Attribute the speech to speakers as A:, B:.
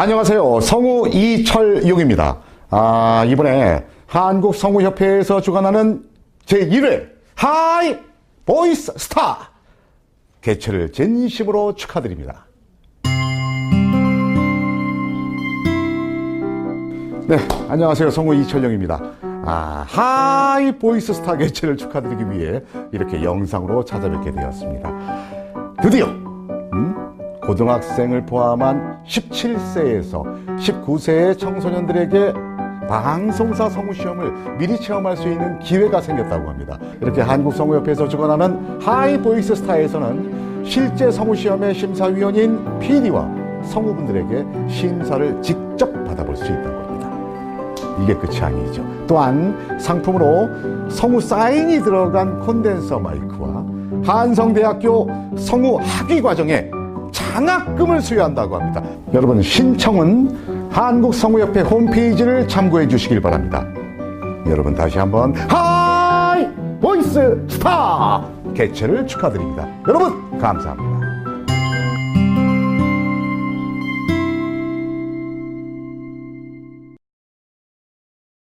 A: 안녕하세요. 성우 이철용입니다. 아, 이번에 한국 성우협회에서 주관하는 제1회 하이 보이스 스타 개최를 진심으로 축하드립니다. 네, 안녕하세요. 성우 이철용입니다. 아, 하이 보이스 스타 개최를 축하드리기 위해 이렇게 영상으로 찾아뵙게 되었습니다. 드디어 음? 고등학생을 포함한 17세에서 19세의 청소년들에게 방송사 성우 시험을 미리 체험할 수 있는 기회가 생겼다고 합니다. 이렇게 한국성우협회에서 주관하는 하이 보이스 스타에서는 실제 성우 시험의 심사위원인 PD와 성우분들에게 심사를 직접 받아볼 수 있다고 합니다. 이게 끝이 아니죠. 또한 상품으로 성우 사인이 들어간 콘덴서 마이크와 한성대학교 성우 학위 과정에 장학금을 수여한다고 합니다. 여러분 신청은 한국성우협회 홈페이지를 참고해 주시길 바랍니다. 여러분 다시 한번 하이 보이스 스타 개최를 축하드립니다. 여러분 감사합니다.